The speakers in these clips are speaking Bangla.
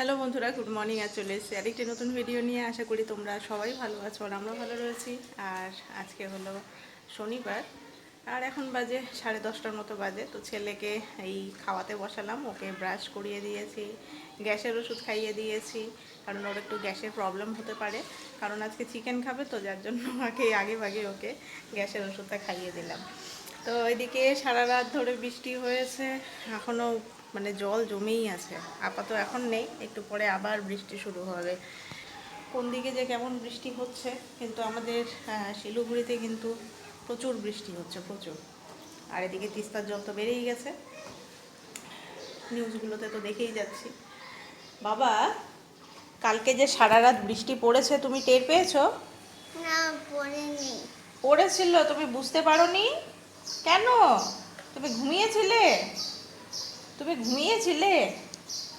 হ্যালো বন্ধুরা, গুড মর্নিং আর চলে এসেছি আরেকটি নতুন ভিডিও নিয়ে। আশা করি তোমরা সবাই ভালো আছো আর আমরা ভালো রয়েছি। আর আজকে হলো শনিবার, আর এখন বাজে সাড়ে দশটার মতো বাজে। তো ছেলেকে এই খাওয়াতে বসালাম, ওকে ব্রাশ করিয়ে দিয়েছি, গ্যাসের ওষুধ খাইয়ে দিয়েছি, কারণ ওর একটু গ্যাসের প্রবলেম হতে পারে, কারণ আজকে চিকেন খাবে তো, যার জন্য আগে আগে ভাগে ওকে গ্যাসের ওষুধটা খাইয়ে দিলাম। তো এদিকে সারা রাত ধরে বৃষ্টি হয়েছে এখনও মানে জল জমেই আছে। আপাতত এখন নেই একটু পরে আবার বৃষ্টি শুরু হবে। কোন দিকে যে কেমন বৃষ্টি হচ্ছে কিন্তু আমাদের শিলিগুড়িতে কিন্তু প্রচুর বৃষ্টি হচ্ছে প্রচুর। আর এদিকে তিস্তার জল তো বেড়েই গেছে। নিউজগুলোতে তো দেখেই যাচ্ছি। বাবা কালকে যে সারা রাত বৃষ্টি পড়েছে তুমি টের পেয়েছ? না পড়েনি। পড়েছিল তুমি বুঝতে পারোনি? কেন? তুমি ঘুমিয়েছিলে? তুমি ঘুমিয়েছিলে?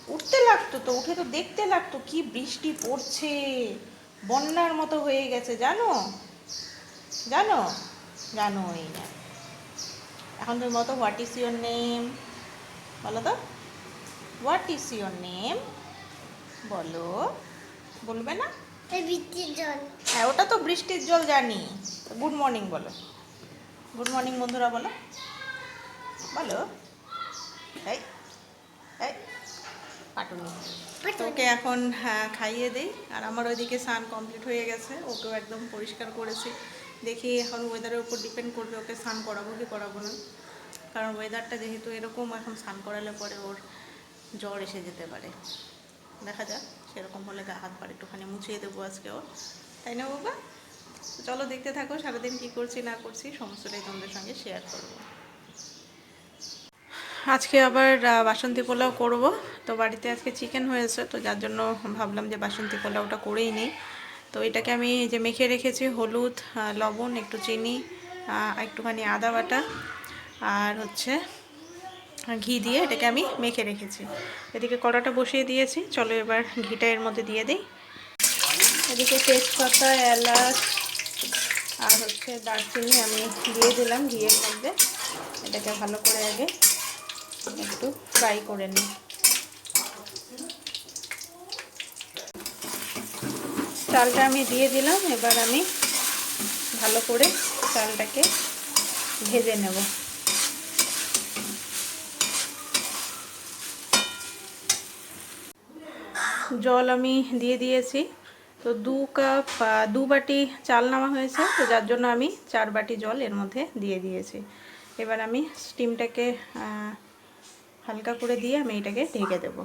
উঠতে লাগতো তো উঠে তো দেখতে লাগতো কি বৃষ্টি পড়ছে। বন্যার মতো হয়ে গেছে জানো? জানো? জানোই না। এখন তুমি মতো হোয়াট ইজ ইউর নেম বলো তো। হোয়াট ইজ ইউর নেম বলো। বলবে না? এই বৃষ্টির জল। হ্যাঁ ওটা তো বৃষ্টির জল জানি। গুড মর্নিং বলো। গুড মর্নিং বন্ধুরা বলো। বলো। এই এই। পাটুনি। ওকে এখন হ্যাঁ, খাইয়ে দিই। আর আমার ওইদিকে স্নান কমপ্লিট হয়ে গেছে। ওকেও একদম পরিষ্কার করেছি। দেখি এখন ওয়েদারের উপর ডিপেন্ড করবে ওকে স্নান করাবো কি করাবো না। কারণ ওয়েদারটা যেহেতু এরকম এখন স্নান করালে পরে ওর জ্বর এসে যেতে পারে। দেখা যাক সেরকম হলে গা হাত পা একটুখানি মুছিয়ে দেবো আজকে ওর। তাই না বাবা চলো দেখতে থাকো সারাদিন কী করছি না করছি সমস্তটাই তোমাদের সঙ্গে শেয়ার করব। আজকে আবার বাসন্তী পোলাও করব। তো বাড়িতে আজকে চিকেন হয়েছে, তো যার জন্য ভাবলাম যে বাসন্তী পোলাওটা করেই নিই। তো এটাকে আমি যে মেখে রেখেছি, হলুদ লবণ, একটু চিনি একটুখানি আদা বাটা আর হচ্ছে ঘি দিয়ে এটাকে আমি মেখে রেখেছি। এদিকে কড়াটা বসিয়ে দিয়েছি, চলো এবার ঘিটা এর মধ্যে দিয়ে দিই। এদিকে তেজপাতা, এলাচ আর হচ্ছে দারচিনি আমি দিয়ে দিলাম ঘিয়ের মধ্যে এটাকে ভালো করে আগে একটু ফ্রাই করে নিই। চালটা আমি দিয়ে দিলাম, এবার আমি ভালো করে চালটাকে ভেজে নেব। জল আমি দিয়ে দিয়েছি, তো দু কাপ দু বাটি চাল নেওয়া হয়েছে, তো যার জন্য আমি চার বাটি জল এর মধ্যে দিয়ে দিয়েছি। এবার আমি স্টিমটাকে হালকা করে দিয়ে আমি এটাকে ঢেকে দেব।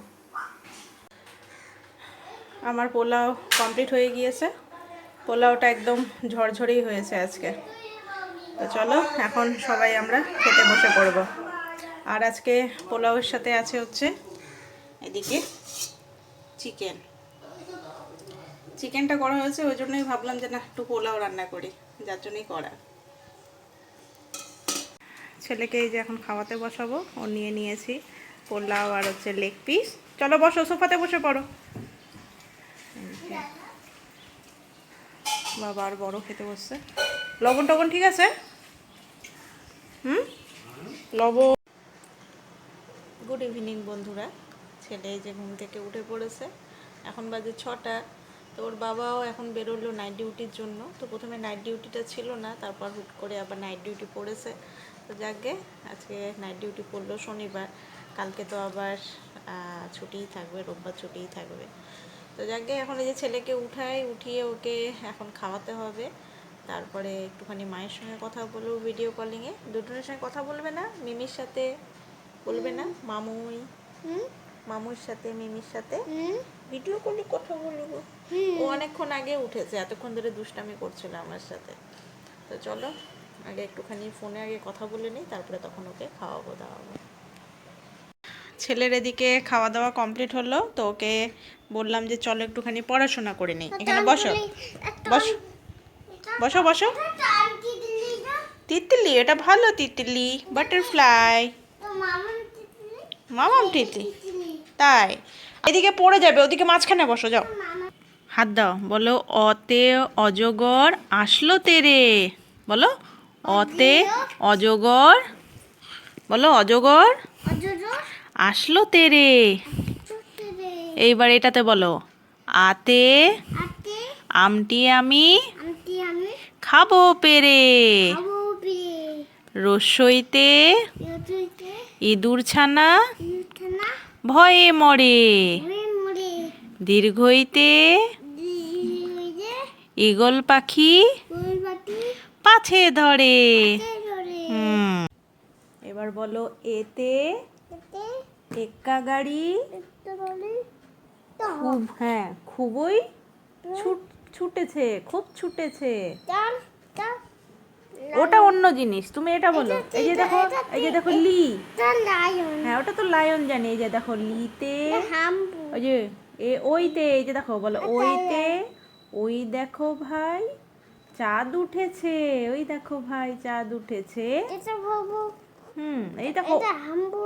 আমার পোলাও কমপ্লিট হয়ে গিয়েছে। পোলাওটা একদম ঝরঝরেই হয়েছে আজকে। তো চলো, এখন সবাই আমরা খেতে বসে পড়ব। আর আজকে পোলাওয়ের সাথে আছে হচ্ছে এদিকে চিকেন। চিকেনটা করা হয়েছে, ওই জন্যই ভাবলাম যে না, একটু পোলাও রান্না করি, যার জন্যই করা। ছেলেকে এই যে এখন খাওয়াতে বসাবো, ও নিয়ে নিয়েছি পোলাও আর হচ্ছে লেগ পিস চলো বসো, সোফাতে বসে পড়ো। বাবা আর বড় খেতে বসছে। লবণ টবণ ঠিক আছে? হুম? লবণ। গুড ইভিনিং বন্ধুরা। ছেলে যে ঘুম থেকে উঠে পড়েছে। এখন বাজে ছটা। তো ওর বাবাও এখন বেরোলো নাইট ডিউটির জন্য। তো প্রথমে নাইট ডিউটিটা ছিল না, তারপর হুট করে আবার নাইট ডিউটি পড়েছে। তো যাকে আজকে নাইট ডিউটি পড়ল শনিবার। কালকে তো আবার ছুটিই থাকবে রোববার ছুটিই থাকবে। তো যাকে এখন এই যে ছেলেকে উঠাই উঠিয়ে ওকে এখন খাওয়াতে হবে। তারপরে একটুখানি মায়ের সঙ্গে কথা বলব ভিডিও কলিংয়ে দুজনের সঙ্গে কথা বলবে না মিমির সাথে বলবে না মামুই। হুম। মামুর সাথে মিমির সাথে হুম। ভিডিও কলে কথা বলব। ও অনেকক্ষণ আগে উঠেছে এতক্ষণ ধরে দুষ্টামি করছিল আমার সাথে। তো চলো আগে একটুখানি ফোনে আগে কথা বলে নিই তারপরে তখন ওকে খাওয়াবো দাওয়াবো। ছেলের এদিকে খাওয়া দাওয়া কমপ্লিট হলো তো ওকে বললাম যে চলো একটুখানি পড়াশোনা করে নিই। এখানে বসো। বসো। বসো বসো। তিতলি এটা ভালো তিতলি বাটারফ্লাই। মামাম তিতলি? তাই। এদিকে পড়ে যাবে ওদিকে মাঝখানে বসো যাও। হাত দাও। বলো অতে অজগর আসলো তেরে। বলো অতে অজগর বলো অজগর? আসলো তেরে। এইবার এটাতে বলো আতে আমটি আমি খাব পেরে। রসইতে ইঁদুর ছানা ভয়ে মরে। দীর্ঘইতে ঈগল পাখি পাছে ধরে। হুম। এবার বলো এতে এক্কা গাড়ি খুব হ্যাঁ খুবই ছুট ছুটেছে খুব ছুটেছে। ওটা অন্য জিনিস তুমি এটা বলো। এই যে দেখো এই যে দেখো লি। লায়ন হ্যাঁ ওটা তো লায়ন জানি এই যে দেখো লিতে ওই যে এ ওইতে এই যে দেখো বলো ওইতে ওই দেখো ভাই চাঁদ উঠেছে ওই দেখো ভাই চাঁদ উঠেছে। হুম এই দেখো। হাম্বু।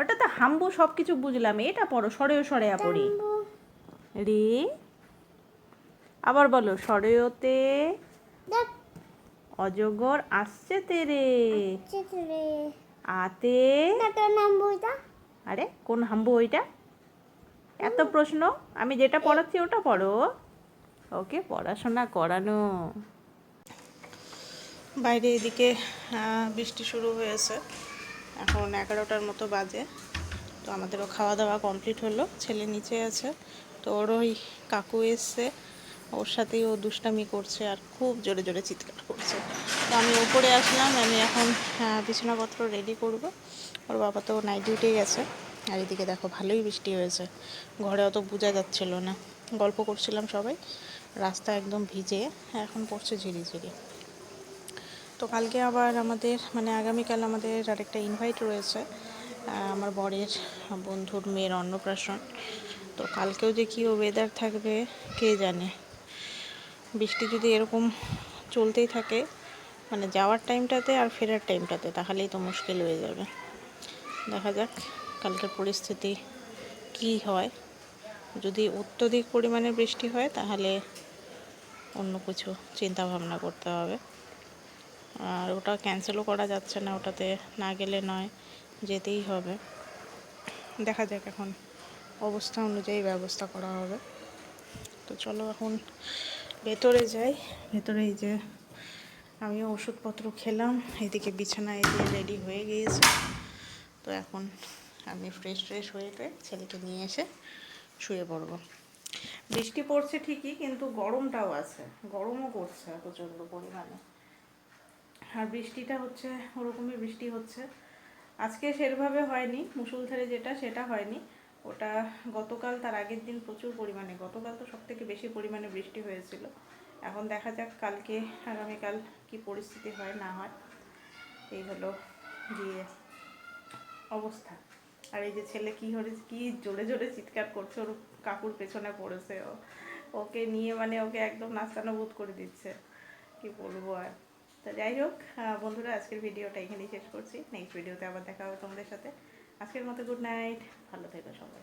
ওটা তো হাম্বু সব কিছু বুঝলাম এটা পড়ো সরেও সরেয়া পড়ি। রে আবার বলো সরেওতে অজগর আসছে তেরে চিত্রে আতে আরে কোন হাম্বু ওইটা? এত প্রশ্ন আমি যেটা পড়াচ্ছি ওটা পড়ো। ওকে পড়াশোনা করানো। বাইরে এদিকে বৃষ্টি শুরু হয়েছে। এখন এগারোটার মতো বাজে। তো আমাদেরও খাওয়া দাওয়া কমপ্লিট হলো, ছেলে নিচে আছে। তো ওর ওই কাকু এসছে, ওর সাথেই ও দুষ্টামি করছে আর খুব জোরে জোরে চিৎকার করছে। তো আমি উপরে আসলাম, আমি এখন বিছানাপত্র রেডি করব। ওর বাবা তো নাইট ডিউটি গেছে, আর এদিকে দেখো ভালোই বৃষ্টি হয়েছে। ঘরে অত বোঝা যাচ্ছিল না। গল্প করছিলাম সবাই, রাস্তা একদম ভিজে, এখন পড়ছে ঝিরিঝিরি। তো কালকে আবার আমাদের মানে আগামীকাল আমাদের আরেকটা ইনভাইট রয়েছে আমার বরের বন্ধুর মেয়ের অন্নপ্রাশন। তো কালকেও যে কী ওয়েদার থাকবে, কে জানে? বৃষ্টি যদি এরকম চলতেই থাকে মানে যাওয়ার টাইমটাতে আর ফেরার টাইমটাতে তাহলেই তো মুশকিল হয়ে যাবে। দেখা যাক কালকের পরিস্থিতি কি হয়। যদি অত্যধিক পরিমাণে বৃষ্টি হয়, তাহলে অন্য কিছু চিন্তা ভাবনা করতে হবে। আর ওটা ক্যান্সেলও করা যাচ্ছে না, ওটাতে না গেলে নয়, যেতেই হবে। দেখা যাক এখন অবস্থা অনুযায়ী ব্যবস্থা করা হবে। তো চলো এখন ভেতরে যাই। ভেতরে যে আমিও ওষুধপত্র খেলাম, এদিকে বিছানা যে রেডি হয়ে গিয়েছে। তো এখন আমি ফ্রেশ ফ্রেশ হয়ে ছেলেকে নিয়ে এসে শুয়ে পড়ব। বৃষ্টি পড়ছে ঠিকই, কিন্তু গরমটাও আছে, গরমও করছে প্রচণ্ড পরিমাণে। আর বৃষ্টিটা হচ্ছে, ওরকমই বৃষ্টি হচ্ছে। আজকে সেরভাবে হয়নি, মুসুলধারে যেটা সেটা হয়নি। ওটা গতকাল, তার আগের দিন প্রচুর পরিমাণে, গতকাল তো সব থেকে বেশি পরিমাণে বৃষ্টি হয়েছিল। এখন দেখা যাক কালকে, আগামীকাল কি পরিস্থিতি হয়, না হয়। এই হলো গিয়ে অবস্থা। আর এই যে ছেলে কি হরে, কি জোরে জোরে চিৎকার করছে, ওর কাকুর পেছনে পড়েছে। ও, ওকে নিয়ে মানে ওকে একদম নাস্তানো বোধ করে দিচ্ছে। কি বলব আর? তো যাই হোক বন্ধুরা, আজকের ভিডিওটা এখানেই শেষ করছি। নেক্সট ভিডিওতে আবার দেখা হবে তোমাদের সাথে। আজকের মতো গুড নাইট ভালো থেকো সবাই।